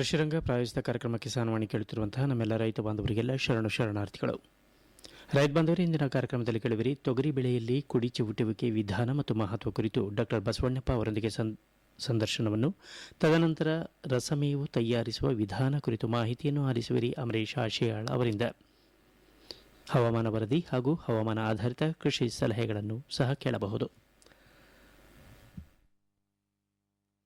ಕೃಷಿರಂಗ ಪ್ರಾಯೋಜಿತ ಕಾರ್ಯಕ್ರಮ ಕಿಸಾನ್ ವಾಣಿ ಕೇಳುತ್ತಿರುವಂತಹ ನಮ್ಮೆಲ್ಲ ರೈತ ಬಾಂಧವರಿಗೆಲ್ಲ ಶರಣು ಶರಣಾರ್ಥಿಗಳು. ರೈತ ಬಾಂಧವರು, ಇಂದಿನ ಕಾರ್ಯಕ್ರಮದಲ್ಲಿ ಕೇಳುವಿರಿ, ತೊಗರಿ ಬೆಳೆಯಲ್ಲಿ ಕುಡಿ ಚಿವುಟುವಿಕೆ ವಿಧಾನ ಮತ್ತು ಮಹತ್ವ ಕುರಿತು ಡಾಕ್ಟರ್ ಬಸವಣ್ಣಪ್ಪ ಅವರೊಂದಿಗೆ ಸಂದರ್ಶನವನ್ನು, ತದನಂತರ ರಸಮೇವು ತಯಾರಿಸುವ ವಿಧಾನ ಕುರಿತು ಮಾಹಿತಿಯನ್ನು ಆಲಿಸುವಿರಿ ಅಮರೇಶ್ ಆಶಿಯಾಳ್ ಅವರಿಂದ. ಹವಾಮಾನ ವರದಿ ಹಾಗೂ ಹವಾಮಾನ ಆಧಾರಿತ ಕೃಷಿ ಸಲಹೆಗಳನ್ನು ಸಹ ಕೇಳಬಹುದು.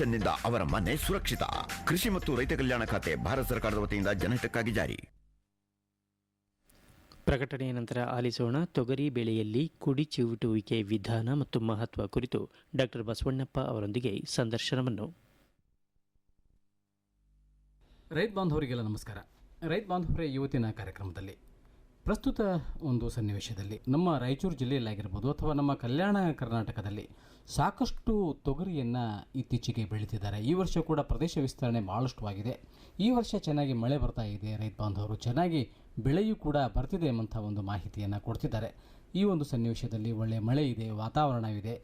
ಪೆನ್ಷನ್ನಿಂದ ಅವರ ಮನೆ ಸುರಕ್ಷಿತ. ಕೃಷಿ ಮತ್ತು ರೈತ ಕಲ್ಯಾಣ ಖಾತೆ ಭಾರತ ಸರ್ಕಾರದ ವತಿಯಿಂದ ಜನಹಿತಕ್ಕಾಗಿ ಜಾರಿ. ಪ್ರಕಟಣೆಯ ನಂತರ ಆಲಿಸೋಣ. ತೊಗರಿ ಬೆಳೆಯಲ್ಲಿ ಕುಡಿ ಚಿವುಟುವಿಕೆ ವಿಧಾನ ಮತ್ತು ಮಹತ್ವ ಕುರಿತು ಡಾಕ್ಟರ್ ಬಸವಣ್ಣಪ್ಪ ಅವರೊಂದಿಗೆ ಸಂದರ್ಶನವನ್ನು. ರೈತ ಬಾಂಧವರಿಗೆಲ್ಲ ನಮಸ್ಕಾರ. ರೈತ ಬಾಂಧವರೇ ಯುವತಿನ ಕಾರ್ಯಕ್ರಮದಲ್ಲಿ ಪ್ರಸ್ತುತ ಒಂದು ಸನ್ನಿವೇಶದಲ್ಲಿ ನಮ್ಮ ರಾಯಚೂರು ಜಿಲ್ಲೆಯಲ್ಲಾಗಿರ್ಬೋದು ಅಥವಾ ನಮ್ಮ ಕಲ್ಯಾಣ ಕರ್ನಾಟಕದಲ್ಲಿ ಸಾಕಷ್ಟು ತೊಗರಿಯನ್ನು ಇತ್ತೀಚೆಗೆ ಬೆಳೀತಿದ್ದಾರೆ. ಈ ವರ್ಷ ಕೂಡ ಪ್ರದೇಶ ವಿಸ್ತರಣೆ ಭಾಳಷ್ಟು ಆಗಿದೆ. ಈ ವರ್ಷ ಚೆನ್ನಾಗಿ ಮಳೆ ಬರ್ತಾ ಇದೆ. ರೈತ ಬಾಂಧವರು ಚೆನ್ನಾಗಿ ಬೆಳೆಯೂ ಕೂಡ ಬರ್ತಿದೆ ಎಂಬಂಥ ಒಂದು ಮಾಹಿತಿಯನ್ನು ಕೊಡ್ತಿದ್ದಾರೆ. ಈ ಒಂದು ಸನ್ನಿವೇಶದಲ್ಲಿ ಒಳ್ಳೆಯ ಮಳೆ ಇದೆ ವಾತಾವರಣವಿದೆ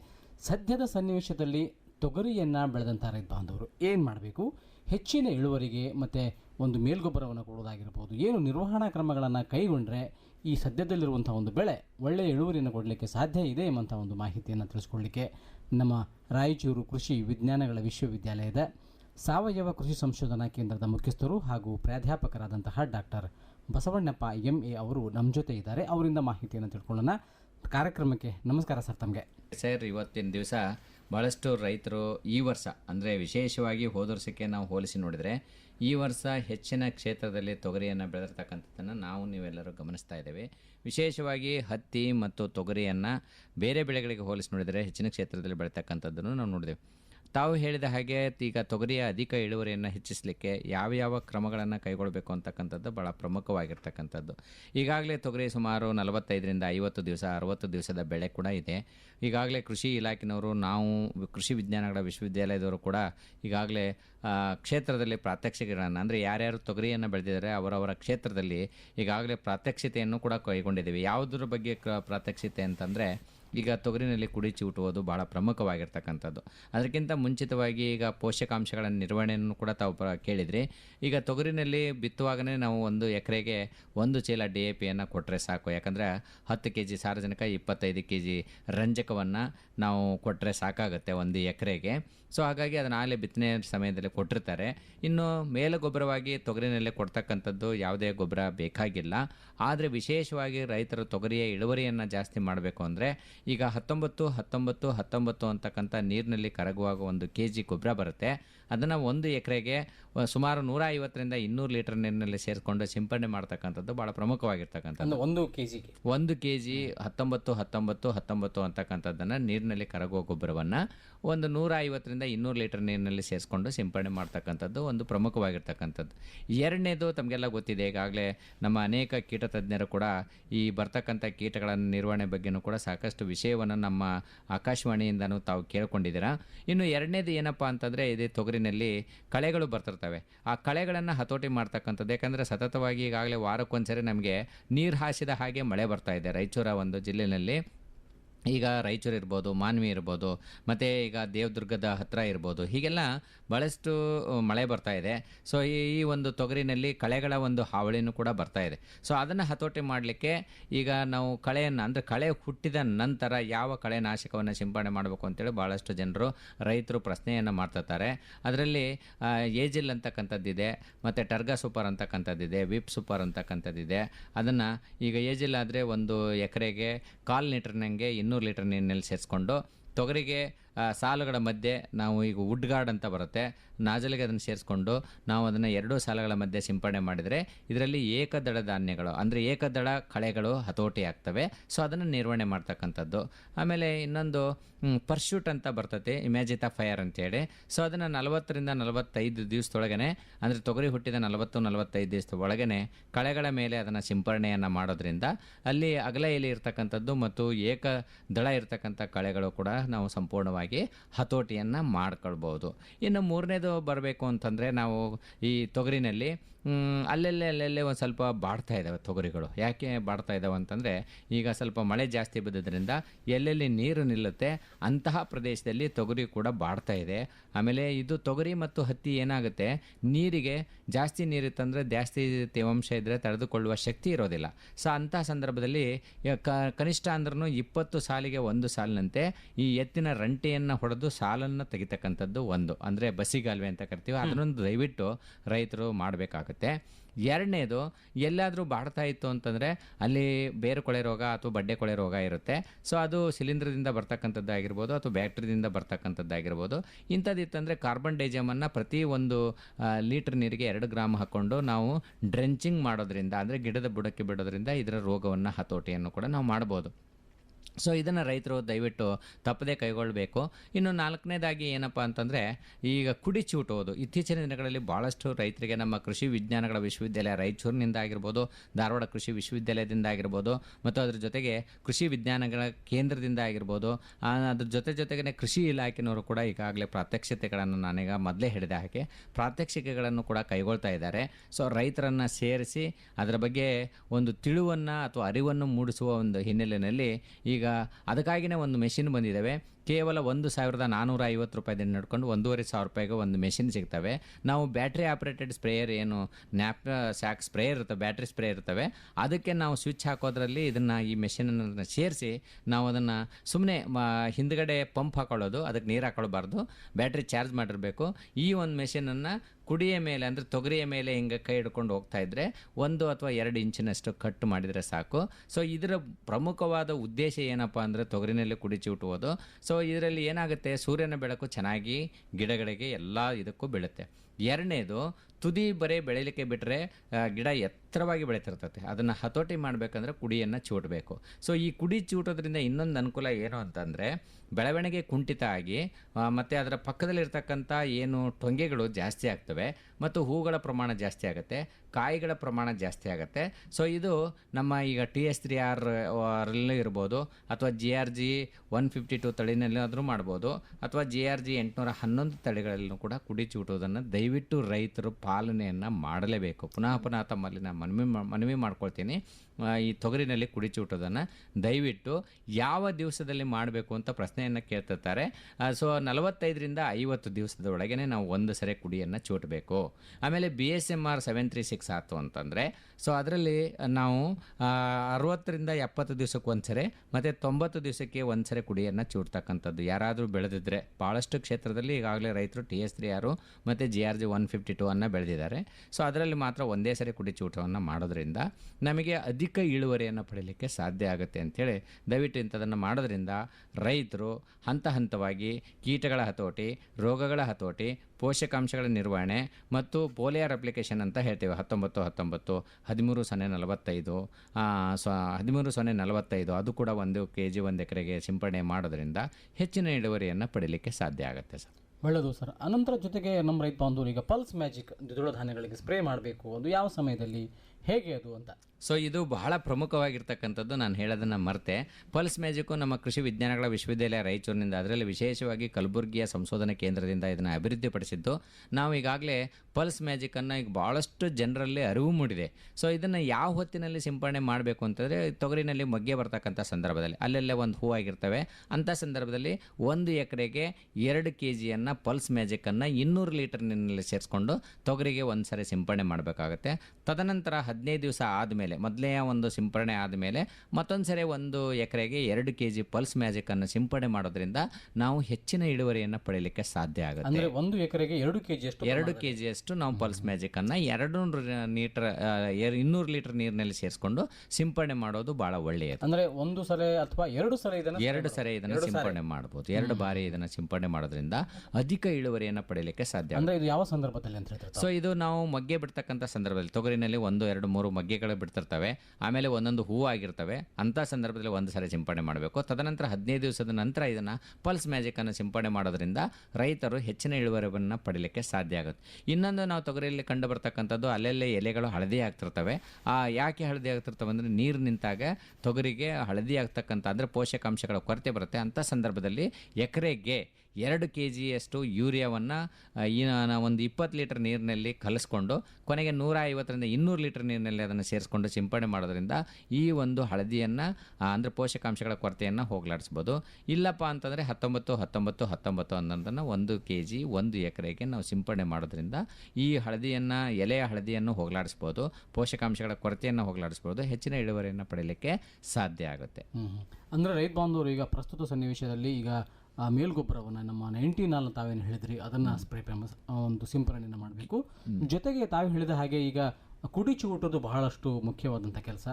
ಸದ್ಯದ ಸನ್ನಿವೇಶದಲ್ಲಿ ತೊಗರಿಯನ್ನು ಬೆಳೆದಂಥ ರೈತ ಬಾಂಧವರು ಏನು ಮಾಡಬೇಕು? ಹೆಚ್ಚಿನ ಇಳುವರಿಗೆ ಮತ್ತು ಒಂದು ಮೇಲ್ಗೊಬ್ಬರವನ್ನು ಕೊಡೋದಾಗಿರ್ಬೋದು ಏನು ನಿರ್ವಹಣಾ ಕ್ರಮಗಳನ್ನು ಕೈಗೊಂಡರೆ ಈ ಸದ್ಯದಲ್ಲಿರುವಂಥ ಒಂದು ಬೆಳೆ ಒಳ್ಳೆಯ ಇಳುವರಿಯನ್ನು ಕೊಡಲಿಕ್ಕೆ ಸಾಧ್ಯ ಇದೆ ಎಂಬಂಥ ಒಂದು ಮಾಹಿತಿಯನ್ನು ತಿಳಿಸ್ಕೊಳ್ಳಿಕ್ಕೆ ನಮ್ಮ ರಾಯಚೂರು ಕೃಷಿ ವಿಜ್ಞಾನಗಳ ವಿಶ್ವವಿದ್ಯಾಲಯದ ಸಾವಯವ ಕೃಷಿ ಸಂಶೋಧನಾ ಕೇಂದ್ರದ ಮುಖ್ಯಸ್ಥರು ಹಾಗೂ ಪ್ರಾಧ್ಯಾಪಕರಾದಂತಹ ಡಾಕ್ಟರ್ ಬಸವಣ್ಣಪ್ಪ ಎಂ ಎ ಅವರು ನಮ್ಮ ಜೊತೆ ಇದ್ದಾರೆ. ಅವರಿಂದ ಮಾಹಿತಿಯನ್ನು ತಿಳ್ಕೊಳ್ಳೋಣ. ಕಾರ್ಯಕ್ರಮಕ್ಕೆ ನಮಸ್ಕಾರ ಸರ್ ತಮಗೆ. ಸರ್, ಇವತ್ತಿನ ದಿವಸ ಭಾಳಷ್ಟು ರೈತರು ಈ ವರ್ಷ, ಅಂದರೆ ವಿಶೇಷವಾಗಿ ಹೋದ ವರ್ಷಕ್ಕೆ ನಾವು ಹೋಲಿಸಿ ನೋಡಿದರೆ, ಈ ವರ್ಷ ಹೆಚ್ಚಿನ ಕ್ಷೇತ್ರದಲ್ಲಿ ತೊಗರಿಯನ್ನು ಬೆಳೆದಿರ್ತಕ್ಕಂಥದ್ದನ್ನು ನಾವು ನೀವೆಲ್ಲರೂ ಗಮನಿಸ್ತಾ ಇದ್ದೇವೆ. ವಿಶೇಷವಾಗಿ ಹತ್ತಿ ಮತ್ತು ತೊಗರಿಯನ್ನು ಬೇರೆ ಬೆಳೆಗಳಿಗೆ ಹೋಲಿಸಿ ನೋಡಿದರೆ ಹೆಚ್ಚಿನ ಕ್ಷೇತ್ರದಲ್ಲಿ ಬೆಳೀತಕ್ಕಂಥದ್ದನ್ನು ನಾವು ನೋಡಿದೆವು ತಾವು ಹೇಳಿದ ಹಾಗೆ ಈಗ ತೊಗರಿಯ ಅಧಿಕ ಇಳುವರಿಯನ್ನು ಹೆಚ್ಚಿಸಲಿಕ್ಕೆ ಯಾವ ಯಾವ ಕ್ರಮಗಳನ್ನು ಕೈಗೊಳ್ಳಬೇಕು ಅಂತಕ್ಕಂಥದ್ದು ಭಾಳ ಪ್ರಮುಖವಾಗಿರ್ತಕ್ಕಂಥದ್ದು. ಈಗಾಗಲೇ ತೊಗರಿ ಸುಮಾರು ನಲವತ್ತೈದರಿಂದ ಐವತ್ತು ದಿವಸ, ಅರವತ್ತು ದಿವಸದ ಬೆಳೆ ಕೂಡ ಇದೆ. ಈಗಾಗಲೇ ಕೃಷಿ ಇಲಾಖೆನವರು, ನಾವು ಕೃಷಿ ವಿಜ್ಞಾನಗಳ ವಿಶ್ವವಿದ್ಯಾಲಯದವರು ಕೂಡ ಈಗಾಗಲೇ ಕ್ಷೇತ್ರದಲ್ಲಿ ಪ್ರಾತ್ಯಕ್ಷಿಕೆಗಳನ್ನು, ಅಂದರೆ ಯಾರ್ಯಾರು ತೊಗರಿಯನ್ನು ಬೆಳೆದಿದ್ದಾರೆ ಅವರವರ ಕ್ಷೇತ್ರದಲ್ಲಿ ಈಗಾಗಲೇ ಪ್ರಾತ್ಯಕ್ಷಿತೆಯನ್ನು ಕೂಡ ಕೈಗೊಂಡಿದ್ದೀವಿ. ಯಾವುದ್ರ ಬಗ್ಗೆ ಪ್ರಾತ್ಯಕ್ಷಿತೆ ಅಂತಂದರೆ ಈಗ ತೊಗರಿನಲ್ಲಿ ಕುಡಿ ಹುಟ್ಟುವುದು ಭಾಳ ಪ್ರಮುಖವಾಗಿರ್ತಕ್ಕಂಥದ್ದು. ಅದಕ್ಕಿಂತ ಮುಂಚಿತವಾಗಿ ಈಗ ಪೋಷಕಾಂಶಗಳ ನಿರ್ವಹಣೆಯನ್ನು ಕೂಡ ತಾವು ಪ್ರ ಕೇಳಿದ್ರಿ, ಈಗ ತೊಗರಿನಲ್ಲಿ ಬಿತ್ತುವಾಗಲೇ ನಾವು ಒಂದು ಎಕರೆಗೆ ಒಂದು ಚೀಲ ಡಿ ಎ ಪಿಯನ್ನು ಕೊಟ್ಟರೆ ಸಾಕು. ಯಾಕಂದರೆ ಹತ್ತು ಕೆ ಜಿ ಸಾರಜನಕ ಇಪ್ಪತ್ತೈದು ಕೆ ಜಿ ರಂಜಕವನ್ನು ನಾವು ಕೊಟ್ಟರೆ ಸಾಕಾಗುತ್ತೆ ಒಂದು ಎಕರೆಗೆ. ಸೊ ಹಾಗಾಗಿ ಅದನ್ನ ಆಗಲೇ ಬಿತ್ತನೆ ಸಮಯದಲ್ಲಿ ಕೊಟ್ಟಿರ್ತಾರೆ. ಇನ್ನು ಮೇಲು ಗೊಬ್ಬರವಾಗಿ ತೊಗರಿನಲ್ಲೇ ಕೊಡ್ತಕ್ಕಂಥದ್ದು ಯಾವುದೇ ಗೊಬ್ಬರ ಬೇಕಾಗಿಲ್ಲ. ಆದರೆ ವಿಶೇಷವಾಗಿ ರೈತರು ತೊಗರಿಯ ಇಳುವರಿಯನ್ನು ಜಾಸ್ತಿ ಮಾಡಬೇಕು ಅಂದರೆ ಈಗ ಹತ್ತೊಂಬತ್ತು ಹತ್ತೊಂಬತ್ತು ಹತ್ತೊಂಬತ್ತು ಅಂತಕ್ಕಂಥ ನೀರಿನಲ್ಲಿ ಕರಗುವಾಗ ಒಂದು ಕೆ ಜಿ ಗೊಬ್ಬರ ಬರುತ್ತೆ. ಅದನ್ನು ಒಂದು ಎಕರೆಗೆ ಸುಮಾರು ನೂರ ಐವತ್ತರಿಂದ ಇನ್ನೂರು ಲೀಟರ್ ನೀರಿನಲ್ಲಿ ಸೇರಿಕೊಂಡು ಸಿಂಪಡಣೆ ಮಾಡ್ತಕ್ಕಂಥದ್ದು ಭಾಳ ಪ್ರಮುಖವಾಗಿರ್ತಕ್ಕಂಥದ್ದು. ಒಂದು ಕೆ ಜಿಗೆ ಒಂದು ಕೆ ಜಿ ಹತ್ತೊಂಬತ್ತು ಹತ್ತೊಂಬತ್ತು ಹತ್ತೊಂಬತ್ತು ಅಂತಕ್ಕಂಥದ್ದನ್ನು ನೀರಿನಲ್ಲಿ ಕರಗುವ ಗೊಬ್ಬರವನ್ನು ಒಂದು ನೂರ ಐವತ್ತರಿಂದ ಇನ್ನೂರು ಲೀಟರ್ ನೀರಿನಲ್ಲಿ ಸೇರಿಸ್ಕೊಂಡು ಸಿಂಪಡಣೆ ಮಾಡ್ತಕ್ಕಂಥದ್ದು ಒಂದು ಪ್ರಮುಖವಾಗಿರ್ತಕ್ಕಂಥದ್ದು. ಎರಡನೇದು ತಮಗೆಲ್ಲ ಗೊತ್ತಿದೆ, ಈಗಾಗಲೇ ನಮ್ಮ ಅನೇಕ ಕೀಟ ತಜ್ಞರು ಕೂಡ ಈ ಬರ್ತಕ್ಕಂಥ ಕೀಟಗಳನ್ನು ನಿರ್ವಹಣೆ ಬಗ್ಗೆನೂ ಕೂಡ ಸಾಕಷ್ಟು ವಿಷಯವನ್ನು ನಮ್ಮ ಆಕಾಶವಾಣಿಯಿಂದನೂ ತಾವು ಕೇಳ್ಕೊಂಡಿದ್ದೀರಾ. ಇನ್ನು ಎರಡನೇದು ಏನಪ್ಪ ಅಂತಂದರೆ ಇದೇ ತೊಗರಿನಲ್ಲಿ ಕಳೆಗಳು ಬರ್ತಿರ್ತವೆ. ಆ ಕಳೆಗಳನ್ನು ಹತೋಟಿ ಮಾಡ್ತಕ್ಕಂಥದ್ದು, ಯಾಕಂದರೆ ಸತತವಾಗಿ ಈಗಾಗಲೇ ವಾರಕ್ಕೊಂದ್ಸರಿ ನಮಗೆ ನೀರು ಹಾಸಿದ ಹಾಗೆ ಮಳೆ ಬರ್ತಾ ಇದೆ ರಾಯಚೂರ ಒಂದು ಜಿಲ್ಲೆಯಲ್ಲಿ. ಈಗ ರಾಯಚೂರು ಇರ್ಬೋದು, ಮಾನ್ವಿ ಇರ್ಬೋದು, ಮತ್ತು ಈಗ ದೇವದುರ್ಗದ ಹತ್ತಿರ ಇರ್ಬೋದು, ಹೀಗೆಲ್ಲ ಭಾಳಷ್ಟು ಮಳೆ ಬರ್ತಾ ಇದೆ. ಸೊ ಈ ಒಂದು ತೊಗರಿನಲ್ಲಿ ಕಳೆಗಳ ಒಂದು ಹಾವಳಿನೂ ಕೂಡ ಬರ್ತಾ ಇದೆ. ಸೊ ಅದನ್ನು ಹತೋಟಿ ಮಾಡಲಿಕ್ಕೆ ಈಗ ನಾವು ಕಳೆಯನ್ನು, ಅಂದರೆ ಕಳೆ ಹುಟ್ಟಿದ ನಂತರ ಯಾವ ಕಳೆ ನಾಶಕವನ್ನು ಸಿಂಪಡಣೆ ಮಾಡಬೇಕು ಅಂತೇಳಿ ಭಾಳಷ್ಟು ಜನರು, ರೈತರು ಪ್ರಶ್ನೆಯನ್ನು ಮಾಡ್ತಿರ್ತಾರೆ. ಅದರಲ್ಲಿ ಏಜಿಲ್ ಅಂತಕ್ಕಂಥದ್ದಿದೆ, ಮತ್ತು ಟರ್ಗಾ ಸೂಪರ್ ಅಂತಕ್ಕಂಥದ್ದಿದೆ, ವಿಪ್ ಸೂಪರ್ ಅಂತಕ್ಕಂಥದ್ದಿದೆ. ಅದನ್ನು ಈಗ ಏಜಿಲ್ ಆದರೆ ಒಂದು ಎಕರೆಗೆ ಕಾಲು ಲೀಟರ್ನಂಗೆ ಇನ್ನೂರು ಲೀಟರ್ ನೀರಿನಲ್ಲಿ ಸೇರಿಸ್ಕೊಂಡು ತೊಗರಿಗೆ ಸಾಲುಗಳ ಮಧ್ಯೆ ನಾವು ಈಗ ವುಡ್ ಗಾರ್ಡ್ ಅಂತ ಬರುತ್ತೆ. ನಾಜಲಿಗೆ ಅದನ್ನು ಸೇರಿಸ್ಕೊಂಡು ನಾವು ಅದನ್ನು ಎರಡೂ ಸಾಲುಗಳ ಮಧ್ಯೆ ಸಿಂಪಡಣೆ ಮಾಡಿದರೆ ಇದರಲ್ಲಿ ಏಕದಳ ಧಾನ್ಯಗಳು, ಅಂದರೆ ಏಕದಳ ಕಳೆಗಳು ಹತೋಟಿ ಆಗ್ತವೆ. ಸೊ ಅದನ್ನು ನಿರ್ವಹಣೆ ಮಾಡ್ತಕ್ಕಂಥದ್ದು. ಆಮೇಲೆ ಇನ್ನೊಂದು ಪರ್ಶೂಟ್ ಅಂತ ಬರ್ತದೆ ಇಮ್ಯಾಜಿತ ಫೈರ್ ಅಂತೇಳಿ. ಸೊ ಅದನ್ನು ನಲವತ್ತರಿಂದ ನಲವತ್ತೈದು ದಿವಸದೊಳಗನೆ, ಅಂದರೆ ತೊಗರಿ ಹುಟ್ಟಿದ ನಲವತ್ತು, ನಲವತ್ತೈದು ದಿವಸದ ಒಳಗನೆ ಕಳೆಗಳ ಮೇಲೆ ಅದನ್ನು ಸಿಂಪರಣೆಯನ್ನು ಮಾಡೋದ್ರಿಂದ ಅಲ್ಲಿ ಅಗಲ ಎಲೆ ಇರ್ತಕ್ಕಂಥದ್ದು ಮತ್ತು ಏಕ ದಳ ಇರ್ತಕ್ಕಂಥ ಕಳೆಗಳು ಕೂಡ ನಾವು ಸಂಪೂರ್ಣವಾಗಿ ಹತೋಟಿಯನ್ನು ಮಾಡ್ಕೊಳ್ಬೋದು. ಇನ್ನು ಮೂರನೇದು ಬರಬೇಕು ಅಂತಂದರೆ ನಾವು ಈ ತೊಗರಿನಲ್ಲಿ ಅಲ್ಲೆಲ್ಲೇ ಅಲ್ಲೆಲ್ಲೇ ಒಂದು ಸ್ವಲ್ಪ ಬಾಡ್ತಾ ಇದ್ದಾವೆ ತೊಗರಿಗಳು. ಯಾಕೆ ಬಾಡ್ತಾ ಇದ್ದಾವೆ ಅಂತಂದರೆ ಈಗ ಸ್ವಲ್ಪ ಮಳೆ ಜಾಸ್ತಿ ಬಿದ್ದದ್ರಿಂದ ಎಲ್ಲೆಲ್ಲಿ ನೀರು ನಿಲ್ಲುತ್ತೆ ಅಂತಹ ಪ್ರದೇಶದಲ್ಲಿ ತೊಗರಿ ಕೂಡ ಬಾಡ್ತಾ ಇದೆ. ಆಮೇಲೆ ಇದು ತೊಗರಿ ಮತ್ತು ಹತ್ತಿ ಏನಾಗುತ್ತೆ ನೀರಿಗೆ ಜಾಸ್ತಿ ನೀರಿತ್ತಂದರೆ ಜಾಸ್ತಿ ತೇವಾಂಶ ಇದ್ದರೆ ತಡೆದುಕೊಳ್ಳುವ ಶಕ್ತಿ ಇರೋದಿಲ್ಲ. ಸೊ ಅಂತಹ ಸಂದರ್ಭದಲ್ಲಿ ಕ ಕನಿಷ್ಠ ಅಂದ್ರೂ ಇಪ್ಪತ್ತು ಸಾಲಿಗೆ ಒಂದು ಸಾಲಿನಂತೆ ಈ ಎತ್ತಿನ ರಂಟೆಯನ್ನು ಹೊಡೆದು ಸಾಲನ್ನು ತೆಗಿತಕ್ಕಂಥದ್ದು ಒಂದು. ಅಂದರೆ ಬಸಿಗಾಲ್ವೆ ಅಂತ ಕರಿತೀವಿ. ಅದನ್ನೊಂದು ದಯವಿಟ್ಟು ರೈತರು ಮಾಡಬೇಕಾಗುತ್ತೆ. ಎರಡನೇದು, ಎಲ್ಲಾದರೂ ಬಾಡ್ತಾ ಇತ್ತು ಅಂತಂದರೆ ಅಲ್ಲಿ ಬೇರು ಕೊಳೆ ರೋಗ ಅಥವಾ ಬಡ್ಡೆ ಕೊಳೆ ರೋಗ ಇರುತ್ತೆ. ಸೊ ಅದು ಶಿಲೀಂಧ್ರದಿಂದ ಬರ್ತಕ್ಕಂಥದ್ದಾಗಿರ್ಬೋದು ಅಥವಾ ಬ್ಯಾಕ್ಟೀರಿಯಿಂದ ಬರ್ತಕ್ಕಂಥದ್ದಾಗಿರ್ಬೋದು ಇಂಥದ್ದಿತ್ತಂದರೆ ಕಾರ್ಬನ್ ಡೈಜಮನ್ನು ಪ್ರತಿ ಒಂದು ಲೀಟ್ರ್ ನೀರಿಗೆ ಎರಡು ಗ್ರಾಮ್ ಹಾಕ್ಕೊಂಡು ನಾವು ಡ್ರೆಂಚಿಂಗ್ ಮಾಡೋದ್ರಿಂದ, ಅಂದರೆ ಗಿಡದ ಬುಡಕ್ಕೆ ಬಿಡೋದ್ರಿಂದ ಇದರ ರೋಗವನ್ನು, ಹತೋಟಿಯನ್ನು ಕೂಡ ನಾವು ಮಾಡ್ಬೋದು. ಸೊ ಇದನ್ನು ರೈತರು ದಯವಿಟ್ಟು ತಪ್ಪದೇ ಕೈಗೊಳ್ಳಬೇಕು ಇನ್ನು ನಾಲ್ಕನೇದಾಗಿ ಏನಪ್ಪ ಅಂತಂದರೆ, ಈಗ ಕುಡಿ ಚೂಟೋದು. ಇತ್ತೀಚಿನ ದಿನಗಳಲ್ಲಿ ಭಾಳಷ್ಟು ರೈತರಿಗೆ ನಮ್ಮ ಕೃಷಿ ವಿಜ್ಞಾನಗಳ ವಿಶ್ವವಿದ್ಯಾಲಯ ರಾಯಚೂರಿನಿಂದ ಆಗಿರ್ಬೋದು, ಧಾರವಾಡ ಕೃಷಿ ವಿಶ್ವವಿದ್ಯಾಲಯದಿಂದ ಆಗಿರ್ಬೋದು, ಮತ್ತು ಅದ್ರ ಜೊತೆಗೆ ಕೃಷಿ ವಿಜ್ಞಾನಗಳ ಕೇಂದ್ರದಿಂದ ಆಗಿರ್ಬೋದು ಅದ್ರ ಜೊತೆ ಜೊತೆಗೇ ಕೃಷಿ ಇಲಾಖೆನವರು ಕೂಡ ಈಗಾಗಲೇ ಪ್ರಾತ್ಯಕ್ಷಿಕೆಗಳನ್ನು ನಾನೀಗ ಮೊದಲೇ ಹೇಳಿದ ಹಾಗೆ ಪ್ರಾತ್ಯಕ್ಷಿಕೆಗಳನ್ನು ಕೂಡ ಕೈಗೊಳ್ತಾ ಇದ್ದಾರೆ. ಸೊ ರೈತರನ್ನು ಸೇರಿಸಿ, ಅದರ ಬಗ್ಗೆ ಒಂದು ತಿಳುವನ್ನು ಅಥವಾ ಅರಿವನ್ನು ಮೂಡಿಸುವ ಒಂದು ಹಿನ್ನೆಲೆಯಲ್ಲಿ ಈಗ ಅದಕ್ಕಾಗಿಯೇ ಒಂದು ಮೆಷಿನ್ ಬಂದಿದ್ದಾವೆ ಕೇವಲ ಒಂದು ಸಾವಿರದ ನಾನ್ನೂರ ಐವತ್ತು ರೂಪಾಯಿದಿಂದ ನಡ್ಕೊಂಡು ಒಂದೂವರೆ ಸಾವಿರ ರೂಪಾಯಿಗೆ ಒಂದು ಮೆಷಿನ್ ಸಿಗ್ತವೆ. ನಾವು ಬ್ಯಾಟ್ರಿ ಆಪ್ರೇಟೆಡ್ ಸ್ಪ್ರೇಯರ್ ಏನು ನ್ಯಾಪ್ ಸ್ಯಾಕ್ ಸ್ಪ್ರೇಯರ್ ಇರುತ್ತೆ ಬ್ಯಾಟ್ರಿ ಸ್ಪ್ರೇ ಇರ್ತವೆ ಅದಕ್ಕೆ ನಾವು ಸ್ವಿಚ್ ಹಾಕೋದ್ರಲ್ಲಿ ಇದನ್ನು ಈ ಮೆಷಿನನ್ನು ಸೇರಿಸಿ ನಾವು ಅದನ್ನು ಸುಮ್ಮನೆ ಹಿಂದ್ಗಡೆ ಪಂಪ್ ಹಾಕೊಳ್ಳೋದು, ಅದಕ್ಕೆ ನೀರು ಹಾಕೊಳ್ಬಾರ್ದು. ಬ್ಯಾಟ್ರಿ ಚಾರ್ಜ್ ಮಾಡಿರಬೇಕು. ಈ ಒಂದು ಮೆಷಿನನ್ನು ಕುಡಿಯ ಮೇಲೆ, ಅಂದರೆ ತೊಗರಿಯ ಮೇಲೆ ಹಿಂಗೆ ಕೈ ಹಿಡ್ಕೊಂಡು ಹೋಗ್ತಾ ಇದ್ದರೆ ಒಂದು ಅಥವಾ ಎರಡು ಇಂಚಿನಷ್ಟು ಕಟ್ ಮಾಡಿದರೆ ಸಾಕು. ಸೊ ಇದರ ಪ್ರಮುಖವಾದ ಉದ್ದೇಶ ಏನಪ್ಪ ಅಂದರೆ ತೊಗರಿನಲ್ಲಿ ಕುಡಿಚಿ ಹುಟ್ಟುವುದು. ಸೊ ಇದರಲ್ಲಿ ಏನಾಗುತ್ತೆ? ಸೂರ್ಯನ ಬೆಳಕು ಚೆನ್ನಾಗಿ ಗಿಡಗಳಿಗೆ ಎಲ್ಲ ಇದಕ್ಕೂ ಬೀಳುತ್ತೆ. ಎರಡನೇದು, ತುದಿ ಬರೀ ಬೆಳೀಲಿಕ್ಕೆ ಬಿಟ್ಟರೆ ಗಿಡ ಎತ್ತರವಾಗಿ ಬೆಳೀತಿರ್ತೈತೆ. ಅದನ್ನು ಹತೋಟಿ ಮಾಡಬೇಕಂದ್ರೆ ಕುಡಿಯನ್ನು ಚೂಟಬೇಕು ಸೊ ಈ ಕುಡಿ ಚೂಟೋದ್ರಿಂದ ಇನ್ನೊಂದು ಅನುಕೂಲ ಏನು ಅಂತಂದರೆ, ಬೆಳವಣಿಗೆ ಕುಂಠಿತ ಆಗಿ ಮತ್ತು ಅದರ ಪಕ್ಕದಲ್ಲಿರ್ತಕ್ಕಂಥ ಏನು ಟೊಂಗೆಗಳು ಜಾಸ್ತಿ ಆಗ್ತವೆ, ಮತ್ತು ಹೂಗಳ ಪ್ರಮಾಣ ಜಾಸ್ತಿ ಆಗುತ್ತೆ, ಕಾಯಿಗಳ ಪ್ರಮಾಣ ಜಾಸ್ತಿ ಆಗುತ್ತೆ. ಸೊ ಇದು ನಮ್ಮ ಈಗ ಟಿ ಎಸ್ ತ್ರೀ ಆರ್ ಇರ್ಬೋದು, ಅಥವಾ G R G one fifty two ತಳಿನಲ್ಲಾದರೂ ಮಾಡ್ಬೋದು, ಅಥವಾ ಜಿ ಆರ್ ಜಿ ಎಂಟುನೂರ ಹನ್ನೊಂದು ತಳಿಗಳಲ್ಲೂ ಕೂಡ ಕುಡಿ ಚೂಟೋದನ್ನು ದಯವಿಟ್ಟು ದಯವಿಟ್ಟು ರೈತರು ಪಾಲನೆಯನ್ನು ಮಾಡಲೇಬೇಕು. ಪುನಃ ಪುನಃ ತಮ್ಮಲ್ಲಿ ನಾನು ಮನವಿ ಮನವಿ ಮಾಡ್ಕೊಳ್ತೀನಿ. ಈ ತೊಗರಿನಲ್ಲಿ ಕುಡಿಚೂಟೋದನ್ನು ದಯವಿಟ್ಟು ಯಾವ ದಿವಸದಲ್ಲಿ ಮಾಡಬೇಕು ಅಂತ ಪ್ರಶ್ನೆಯನ್ನು ಕೇಳ್ತಿರ್ತಾರೆ. ಸೊ ನಲವತ್ತೈದರಿಂದ ಐವತ್ತು ದಿವಸದ ಒಳಗೇ ನಾವು ಒಂದು ಸರಿ ಕುಡಿಯನ್ನು ಚೂಟಬೇಕು. ಆಮೇಲೆ B S M R seven three six ಆಯಿತು ಅಂತಂದರೆ, ಸೊ ಅದರಲ್ಲಿ ನಾವು ಅರುವತ್ತರಿಂದ ಎಪ್ಪತ್ತು ದಿವಸಕ್ಕೆ ಒಂದು ಸರಿ, ಮತ್ತು ತೊಂಬತ್ತು ದಿವಸಕ್ಕೆ ಒಂದು ಸರಿ ಕುಡಿಯನ್ನು ಚೂಡ್ತಕ್ಕಂಥದ್ದು. ಯಾರಾದರೂ ಬೆಳೆದಿದ್ದರೆ ಭಾಳಷ್ಟು ಕ್ಷೇತ್ರದಲ್ಲಿ ಈಗಾಗಲೇ ರೈತರು ಟಿ ಎಸ್ ತ್ರೀ ಆರು, ಮತ್ತು G R G one fifty two ಅನ್ನು ಬೆಳೆದಿದ್ದಾರೆ. ಸೊ ಅದರಲ್ಲಿ ಮಾತ್ರ ಒಂದೇ ಸರಿ ಕುಡಿಚೂಟವನ್ನು ಮಾಡೋದ್ರಿಂದ ನಮಗೆ ಅಧಿಕ ಇಳುವರಿಯನ್ನು ಪಡೀಲಿಕ್ಕೆ ಸಾಧ್ಯ ಆಗುತ್ತೆ ಅಂಥೇಳಿ ದಯವಿಟ್ಟು ಇಂಥದನ್ನು ಮಾಡೋದ್ರಿಂದ ರೈತರು ಹಂತ ಹಂತವಾಗಿ ಕೀಟಗಳ ಹತೋಟಿ, ರೋಗಗಳ ಹತೋಟಿ, ಪೋಷಕಾಂಶಗಳ ನಿರ್ವಹಣೆ ಮತ್ತು ಪೋಲಿಯರ್ ಅಪ್ಲಿಕೇಶನ್ ಅಂತ ಹೇಳ್ತೇವೆ. ಹತ್ತೊಂಬತ್ತು ಹತ್ತೊಂಬತ್ತು, ಹದಿಮೂರು, ಸೊನ್ನೆ, ನಲವತ್ತೈದು ಸೊ, ಹದಿಮೂರು, ಸೊನ್ನೆ, ನಲವತ್ತೈದು ಅದು ಕೂಡ ಒಂದು ಕೆ ಜಿ ಒಂದು ಎಕರೆಗೆ ಸಿಂಪಡಣೆ ಮಾಡೋದ್ರಿಂದ ಹೆಚ್ಚಿನ ಇಳುವರಿಯನ್ನು ಪಡೀಲಿಕ್ಕೆ ಸಾಧ್ಯ ಆಗುತ್ತೆ ಸರ್. ಒಳ್ಳೆಯದು ಸರ್. ಅನಂತರ ಜೊತೆಗೆ ನಮ್ಮ ರೈತ ಬಾಂಧವರು ಈಗ ಪಲ್ಸ್ ಮ್ಯಾಜಿಕ್ ದ್ವಿದಳ ಧಾನ್ಯಗಳಿಗೆ ಸ್ಪ್ರೇ ಮಾಡಬೇಕು. ಅದು ಯಾವ ಸಮಯದಲ್ಲಿ ಹೇಗೆ ಅದು ಅಂತ? ಸೊ ಇದು ಬಹಳ ಪ್ರಮುಖವಾಗಿರ್ತಕ್ಕಂಥದ್ದು ನಾನು ಹೇಳೋದನ್ನು ಮರೆತೆ. ಪಲ್ಸ್ ಮ್ಯಾಜಿಕ್ಕು ನಮ್ಮ ಕೃಷಿ ವಿಜ್ಞಾನಗಳ ವಿಶ್ವವಿದ್ಯಾಲಯ ರಾಯಚೂರಿನಿಂದ ಅದರಲ್ಲಿ ವಿಶೇಷವಾಗಿ ಕಲಬುರಗಿಯ ಸಂಶೋಧನಾ ಕೇಂದ್ರದಿಂದ ಇದನ್ನು ಅಭಿವೃದ್ಧಿಪಡಿಸಿದ್ದು. ನಾವು ಈಗಾಗಲೇ ಪಲ್ಸ್ ಮ್ಯಾಜಿಕನ್ನು ಈಗ ಭಾಳಷ್ಟು ಜನರಲ್ಲಿ ಅರಿವು ಮೂಡಿದೆ. ಸೊ ಇದನ್ನು ಯಾವ ಹೊತ್ತಿನಲ್ಲಿ ಸಿಂಪಡಣೆ ಮಾಡಬೇಕು ಅಂತಂದರೆ ತೊಗರಿನಲ್ಲಿ ಮಗ್ಗೆ ಬರ್ತಕ್ಕಂಥ ಸಂದರ್ಭದಲ್ಲಿ. ಅಲ್ಲೆಲ್ಲೇ ಒಂದು ಹೂ ಆಗಿರ್ತವೆ. ಅಂಥ ಸಂದರ್ಭದಲ್ಲಿ ಒಂದು ಎಕರೆಗೆ ಎರಡು ಕೆ ಜಿಯನ್ನು ಪಲ್ಸ್ ಮ್ಯಾಜಿಕನ್ನು ಇನ್ನೂರು ಲೀಟರ್ ನೀರಿನಲ್ಲಿ ಸೇರಿಸ್ಕೊಂಡು ತೊಗರಿಗೆ ಒಂದು ಸರಿ ಸಿಂಪಡಣೆ ಮಾಡಬೇಕಾಗುತ್ತೆ. ತದನಂತರ ಹದಿನೈದು ದಿವಸ ಆದಮೇಲೆ ಮೊದಲೇ ಒಂದು ಸಿಂಪಡಣೆ ಆದಮೇಲೆ ಮತ್ತೊಂದು ಸರಿ ಒಂದು ಎಕರೆಗೆ ಎರಡು ಕೆ ಜಿ ಪಲ್ಸ್ ಮ್ಯಾಜಿಕನ್ನು ಸಿಂಪಡಣೆ ಮಾಡೋದ್ರಿಂದ ನಾವು ಹೆಚ್ಚಿನ ಇಳುವರಿಯನ್ನು ಪಡೀಲಿಕ್ಕೆ ಸಾಧ್ಯ ಆಗುತ್ತೆ. ಅಂದ್ರೆ ಒಂದು ಎಕರೆಗೆ ಎರಡು ಕೆಜಿ ಅಷ್ಟು ಎರಡು ಕೆ ಜಿಯಷ್ಟು ನಾವು ಪಲ್ಸ್ ಮ್ಯಾಜಿಕನ್ನು ಎರಡು ಲೀಟರ್ ಇನ್ನೂರು ಲೀಟರ್ ನೀರಿನಲ್ಲಿ ಸೇರಿಸ್ಕೊಂಡು ಸಿಂಪಡಣೆ ಮಾಡೋದು ಭಾಳ ಒಳ್ಳೆಯದು. ಅಂದ್ರೆ ಒಂದು ಸಲ ಅಥವಾ ಎರಡು ಸಲ ಇದನ್ನು ಎರಡು ಸರಿ ಇದನ್ನು ಸಿಂಪಡಣೆ ಮಾಡ್ಬೋದು. ಎರಡು ಬಾರಿ ಇದನ್ನು ಸಿಂಪಡಣೆ ಮಾಡೋದ್ರಿಂದ ಅಧಿಕ ಇಳುವರಿಯನ್ನು ಪಡೀಲಿಕ್ಕೆ ಸಾಧ್ಯ ಅಂದರೆ ಇದು ಯಾವ ಸಂದರ್ಭದಲ್ಲಿ ಅಂತ ಹೇಳ್ತಾರೆ ಸೊ ಇದು ನಾವು ಮಗ್ಗೆ ಬಿಡ್ತಕ್ಕಂಥ ಸಂದರ್ಭದಲ್ಲಿ ತೊಗರಿನಲ್ಲಿ ಒಂದು ಎರಡು ಮೂರು ಮಗ್ಗೆಗಳು ಬಿಡ್ತಿರ್ತವೆ, ಆಮೇಲೆ ಒಂದೊಂದು ಹೂವು ಆಗಿರ್ತವೆ, ಅಂಥ ಸಂದರ್ಭದಲ್ಲಿ ಒಂದು ಸಾರಿ ಸಿಂಪಡಣೆ ಮಾಡಬೇಕು. ತದನಂತರ ಹದಿನೈದು ದಿವಸದ ನಂತರ ಇದನ್ನು ಪಲ್ಸ್ ಮ್ಯಾಜಿಕನ್ನು ಸಿಂಪಡಣೆ ಮಾಡೋದ್ರಿಂದ ರೈತರು ಹೆಚ್ಚಿನ ಇಳುವರಿಯನ್ನು ಪಡೀಲಿಕ್ಕೆ ಸಾಧ್ಯ ಆಗುತ್ತೆ. ಇನ್ನೊಂದು ನಾವು ತೊಗರಿಯಲ್ಲಿ ಕಂಡು ಬರ್ತಕ್ಕಂಥದ್ದು ಅಲ್ಲೆಲ್ಲೇ ಎಲೆಗಳು ಹಳದಿ ಆಗ್ತಿರ್ತವೆ. ಆ ಯಾಕೆ ಹಳದಿ ಆಗ್ತಿರ್ತವೆ ಅಂದರೆ ನೀರು ನಿಂತಾಗ ತೊಗರಿಗೆ ಹಳದಿ ಆಗ್ತಕ್ಕಂಥ, ಅಂದರೆ ಪೋಷಕಾಂಶಗಳ ಕೊರತೆ ಬರುತ್ತೆ. ಅಂಥ ಸಂದರ್ಭದಲ್ಲಿ ಎಕರೆಗೆ ಎರಡು ಕೆ ಜಿಯಷ್ಟು ಯೂರಿಯಾವನ್ನು ಈ ಒಂದು ಇಪ್ಪತ್ತು ಲೀಟರ್ ನೀರಿನಲ್ಲಿ ಕಲಿಸ್ಕೊಂಡು, ಕೊನೆಗೆ ನೂರ ಐವತ್ತರಿಂದ ಇನ್ನೂರು ಲೀಟರ್ ನೀರಿನಲ್ಲಿ ಅದನ್ನು ಸೇರಿಸ್ಕೊಂಡು ಸಿಂಪಡಣೆ ಮಾಡೋದ್ರಿಂದ ಈ ಒಂದು ಹಳದಿಯನ್ನು ಅಂದರೆ ಪೋಷಕಾಂಶಗಳ ಕೊರತೆಯನ್ನು ಹೋಗಲಾಡಿಸ್ಬೋದು ಇಲ್ಲಪ್ಪ ಅಂತಂದರೆ ಹತ್ತೊಂಬತ್ತು ಹತ್ತೊಂಬತ್ತು ಹತ್ತೊಂಬತ್ತು ಅನ್ನೋದನ್ನು ಒಂದು ಕೆ ಜಿ ಒಂದು ಎಕರೆಗೆ ನಾವು ಸಿಂಪಡಣೆ ಮಾಡೋದ್ರಿಂದ ಈ ಹಳದಿಯನ್ನು, ಎಲೆಯ ಹಳದಿಯನ್ನು ಹೋಗಲಾಡಿಸ್ಬೋದು, ಪೋಷಕಾಂಶಗಳ ಕೊರತೆಯನ್ನು ಹೋಗಲಾಡಿಸ್ಬೋದು, ಹೆಚ್ಚಿನ ಇಳುವರಿಯನ್ನು ಪಡೆಯಲಿಕ್ಕೆ ಸಾಧ್ಯ ಆಗುತ್ತೆ. ಅಂದ್ರೆ ರೈತ ಬಾಂಧವರು ಈಗ ಪ್ರಸ್ತುತ ಸನ್ನಿವೇಶದಲ್ಲಿ ಈಗ ಆ ಮೇಲ್ಗೊಬ್ಬರವನ್ನು ನಮ್ಮ ನೈಂಟಿ ನಾಲ್ನ ತಾವೇನು ಹೇಳಿದ್ರಿ ಅದನ್ನು ಸ್ಪ್ರೇ ಒಂದು ಸಿಂಪರಣೆಯನ್ನು ಮಾಡಬೇಕು. ಜೊತೆಗೆ ತಾವು ಹೇಳಿದ ಹಾಗೆ ಈಗ ಕುಡಿ ಚೂಟೋದು ಬಹಳಷ್ಟು ಮುಖ್ಯವಾದಂಥ ಕೆಲಸ.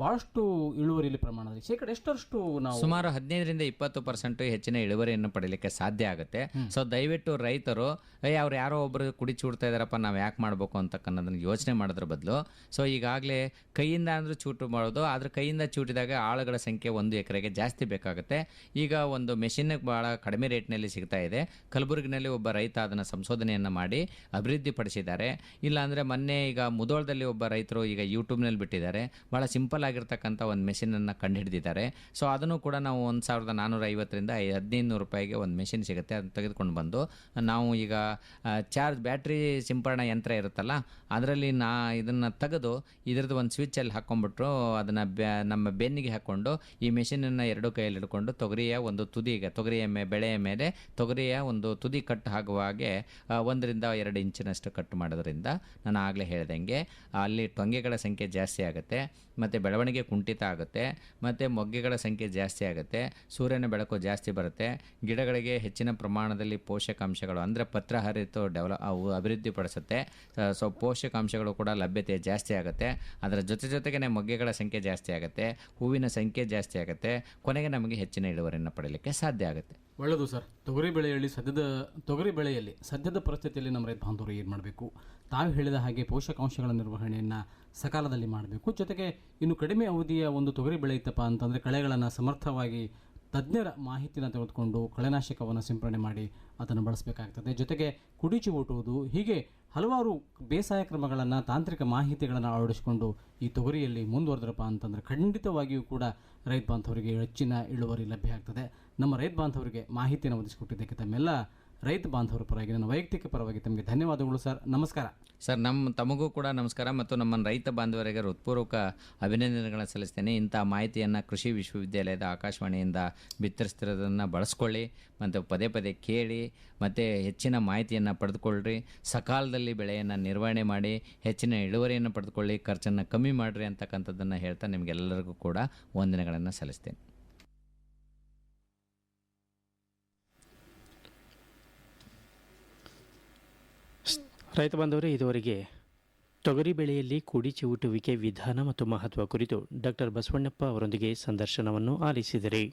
ಬಹಳಷ್ಟು ಇಳುವರಿಲಿ ಪ್ರಮಾಣದಲ್ಲಿ ಶೇಕಡ ಎಷ್ಟರಷ್ಟು ನಾವು ಸುಮಾರು ಹದಿನೈದರಿಂದ ಇಪ್ಪತ್ತು ಪರ್ಸೆಂಟ್ ಹೆಚ್ಚಿನ ಇಳುವರಿಯನ್ನು ಪಡೀಲಿಕ್ಕೆ ಸಾಧ್ಯ ಆಗುತ್ತೆ. ಸೊ ದಯವಿಟ್ಟು ರೈತರು ಏ ಅವ್ರು ಯಾರೋ ಒಬ್ಬರು ಕುಡಿ ಚೂಡ್ತಾ ಇದಾರಪ್ಪ ನಾವು ಯಾಕೆ ಮಾಡಬೇಕು? ಅಂತಕ್ಕನ್ನೋದನ್ನ ಯೋಚನೆ ಮಾಡೋದ್ರ ಬದಲು. ಸೊ ಈಗಾಗಲೇ ಕೈಯಿಂದ ಅಂದರೂ ಚೂಟು ಮಾಡೋದು ಆದ್ರೆ ಕೈಯಿಂದ ಚೂಟಿದಾಗ ಆಳುಗಳ ಸಂಖ್ಯೆ ಒಂದು ಎಕರೆಗೆ ಜಾಸ್ತಿ ಬೇಕಾಗುತ್ತೆ. ಈಗ ಒಂದು ಮೆಷಿನ್ ಭಾಳ ಕಡಿಮೆ ರೇಟ್ನಲ್ಲಿ ಸಿಗ್ತಾ ಇದೆ. ಕಲಬುರಗಿನಲ್ಲಿ ಒಬ್ಬ ರೈತ ಅದನ್ನು ಸಂಶೋಧನೆಯನ್ನು ಮಾಡಿ ಅಭಿವೃದ್ಧಿಪಡಿಸಿದ್ದಾರೆ. ಇಲ್ಲಾಂದರೆ ಮೊನ್ನೆ ಈಗ ಮುದೋಳದಲ್ಲಿ ಒಬ್ಬ ರೈತರು ಈಗ ಯೂಟ್ಯೂಬ್ನಲ್ಲಿ ಬಿಟ್ಟಿದ್ದಾರೆ. ಭಾಳ ಸಿಂಪಲ್ ಆಗಿರ್ತಕ್ಕಂಥ ಒಂದು ಮೆಷಿನನ್ನು ಕಂಡುಹಿಡಿದಿದ್ದಾರೆ. ಸೊ ಅದನ್ನು ಕೂಡ ನಾವು ಒಂದು ಸಾವಿರದ ನಾನ್ನೂರ ಐವತ್ತರಿಂದ ಹದಿನೈದು ರೂಪಾಯಿಗೆ ಒಂದು ಮೆಷಿನ್ ಸಿಗುತ್ತೆ, ಅದನ್ನು ತೆಗೆದುಕೊಂಡು ಬಂದು. ನಾವು ಈಗ ಚಾರ್ಜ್ ಬ್ಯಾಟ್ರಿ ಸಿಂಪರಣಾ ಯಂತ್ರ ಇರುತ್ತಲ್ಲ, ಅದರಲ್ಲಿ ನಾ ಇದನ್ನು ತೆಗೆದು ಇದ್ರದ್ದು ಒಂದು ಸ್ವಿಚ್ಚಲ್ಲಿ ಹಾಕ್ಕೊಂಡ್ಬಿಟ್ರು ಅದನ್ನು ಬ್ಯಾ, ನಮ್ಮ ಬೆನ್ನಿಗೆ ಹಾಕ್ಕೊಂಡು ಈ ಮೆಷಿನನ್ನು ಎರಡು ಕೈಯಲ್ಲಿ ಹಿಡ್ಕೊಂಡು ತೊಗರಿಯ ಒಂದು ತುದಿಗೆ ತೊಗರಿಯ ಮೇ, ಬೆಳೆಯ ಮೇಲೆ ತೊಗರಿಯ ಒಂದು ತುದಿ ಕಟ್ ಆಗುವ ಹಾಗೆ ಒಂದರಿಂದ ಎರಡು ಇಂಚಿನಷ್ಟು ಕಟ್ ಮಾಡೋದ್ರಿಂದ ನಾನು ಆಗಲೇ ಹೇಳ್ದಂಗೆ, ಅಲ್ಲಿ ಟೊಂಗೆಗಳ ಸಂಖ್ಯೆ ಜಾಸ್ತಿ ಆಗುತ್ತೆ, ಮತ್ತು ಬೆಳವಣಿಗೆ ಕುಂಠಿತ ಆಗುತ್ತೆ, ಮತ್ತು ಮೊಗ್ಗೆಗಳ ಸಂಖ್ಯೆ ಜಾಸ್ತಿ ಆಗುತ್ತೆ, ಸೂರ್ಯನ ಬೆಳಕು ಜಾಸ್ತಿ ಬರುತ್ತೆ, ಗಿಡಗಳಿಗೆ ಹೆಚ್ಚಿನ ಪ್ರಮಾಣದಲ್ಲಿ ಪೋಷಕಾಂಶಗಳು ಅಂದರೆ ಪತ್ರಹರಿತ ಡೆವಲ ಅವು ಅಭಿವೃದ್ಧಿಪಡಿಸುತ್ತೆ ಸ- ಪೋಷಕಾಂಶಗಳು ಕೂಡ ಲಭ್ಯತೆ ಜಾಸ್ತಿ ಆಗುತ್ತೆ. ಅದರ ಜೊತೆ ಜೊತೆಗೇ ಮೊಗ್ಗೆಗಳ ಸಂಖ್ಯೆ ಜಾಸ್ತಿ ಆಗುತ್ತೆ, ಹೂವಿನ ಸಂಖ್ಯೆ ಜಾಸ್ತಿ ಆಗುತ್ತೆ, ಕೊನೆಗೆ ನಮಗೆ ಹೆಚ್ಚಿನ ಇಳುವರಿಯನ್ನು ಪಡೀಲಿಕ್ಕೆ ಸಾಧ್ಯ ಆಗುತ್ತೆ. ಒಳ್ಳೆಯದು ಸರ್. ತೊಗರಿ ಬೆಳೆಯಲ್ಲಿ ಸದ್ಯದ, ತೊಗರಿ ಬೆಳೆಯಲ್ಲಿ ಸದ್ಯದ ಪರಿಸ್ಥಿತಿಯಲ್ಲಿ ನಮ್ಮ ರೈತ ಬಾಂಧವರು ಏನು ಮಾಡಬೇಕು? ತಾವು ಹೇಳಿದ ಹಾಗೆ ಪೋಷಕಾಂಶಗಳ ನಿರ್ವಹಣೆಯನ್ನು ಸಕಾಲದಲ್ಲಿ ಮಾಡಬೇಕು. ಜೊತೆಗೆ ಇನ್ನು ಕಡಿಮೆ ಅವಧಿಯ ಒಂದು ತೊಗರಿ ಬೆಳೆ ಇತ್ತಪ್ಪ ಅಂತಂದರೆ ಕಳೆಗಳನ್ನು ಸಮರ್ಥವಾಗಿ ತಜ್ಞರ ಮಾಹಿತಿನ ತೆಗೆದುಕೊಂಡು ಕಳೆನಾಶಕವನ್ನು ಸಿಂಪರಣೆ ಮಾಡಿ ಅದನ್ನು ಬಳಸಬೇಕಾಗ್ತದೆ. ಜೊತೆಗೆ ಕುಡಿಚಿ ಓಟುವುದು ಹೀಗೆ ಹಲವಾರು ಬೇಸಾಯ ಕ್ರಮಗಳನ್ನು ತಾಂತ್ರಿಕ ಮಾಹಿತಿಗಳನ್ನು ಅಳವಡಿಸಿಕೊಂಡು ಈ ತೊಗರಿಯಲ್ಲಿ ಮುಂದುವರೆದ್ರಪ್ಪ ಅಂತಂದರೆ ಖಂಡಿತವಾಗಿಯೂ ಕೂಡ ರೈತ ಬಾಂಧವರಿಗೆ ಹೆಚ್ಚಿನ ಇಳುವರಿ ಲಭ್ಯ ಆಗ್ತದೆ. ನಮ್ಮ ರೈತ ಬಾಂಧವರಿಗೆ ಮಾಹಿತಿಯನ್ನು ಒದಗಿಸಿಕೊಟ್ಟಿದ್ದಕ್ಕೆ ತಮ್ಮೆಲ್ಲ ರೈತ ಬಾಂಧವರ ಪರವಾಗಿ ನನ್ನ ವೈಯಕ್ತಿಕ ಪರವಾಗಿ ತಮಗೆ ಧನ್ಯವಾದಗಳು, ಸರ್. ನಮಸ್ಕಾರ. ಸರ್ ನಮ್ಮ ತಮಗೂ ಕೂಡ ನಮಸ್ಕಾರ ಮತ್ತು ನಮ್ಮ ರೈತ ಬಾಂಧವರಿಗೆ ಹೃತ್ಪೂರ್ವಕ ಅಭಿನಂದನೆಗಳನ್ನು ಸಲ್ಲಿಸ್ತೇನೆ. ಇಂಥ ಮಾಹಿತಿಯನ್ನು ಕೃಷಿ ವಿಶ್ವವಿದ್ಯಾಲಯದ ಆಕಾಶವಾಣಿಯಿಂದ ಬಿತ್ತರಿಸ್ತಿರೋದನ್ನು ಬಳಸ್ಕೊಳ್ಳಿ ಮತ್ತು ಪದೇ ಪದೇ ಕೇಳಿ ಮತ್ತು ಹೆಚ್ಚಿನ ಮಾಹಿತಿಯನ್ನು ಪಡೆದುಕೊಳ್ಳ್ರಿ. ಸಕಾಲದಲ್ಲಿ ಬೆಳೆಯನ್ನು ನಿರ್ವಹಣೆ ಮಾಡಿ, ಹೆಚ್ಚಿನ ಇಳುವರಿಯನ್ನು ಪಡೆದುಕೊಳ್ಳಿ, ಖರ್ಚನ್ನು ಕಮ್ಮಿ ಮಾಡಿರಿ ಅಂತಕ್ಕಂಥದ್ದನ್ನು ಹೇಳ್ತಾ ನಿಮಗೆಲ್ಲರಿಗೂ ಕೂಡ ವಂದನೆಗಳನ್ನು ಸಲ್ಲಿಸ್ತೇನೆ. ರೈತ ಬಾಂಧವರೇ, ಇದುವರೆಗೆ ತೊಗರಿ ಬೆಳೆಯಲ್ಲಿ ಕುಡಿ ಚಿವುಟುವಿಕೆ ವಿಧಾನ ಮತ್ತು ಮಹತ್ವ ಕುರಿತು ಡಾಕ್ಟರ್ ಬಸವಣ್ಣಪ್ಪ ಅವರೊಂದಿಗೆ ಸಂದರ್ಶನವನ್ನು ಆಲಿಸಿದಿರಿ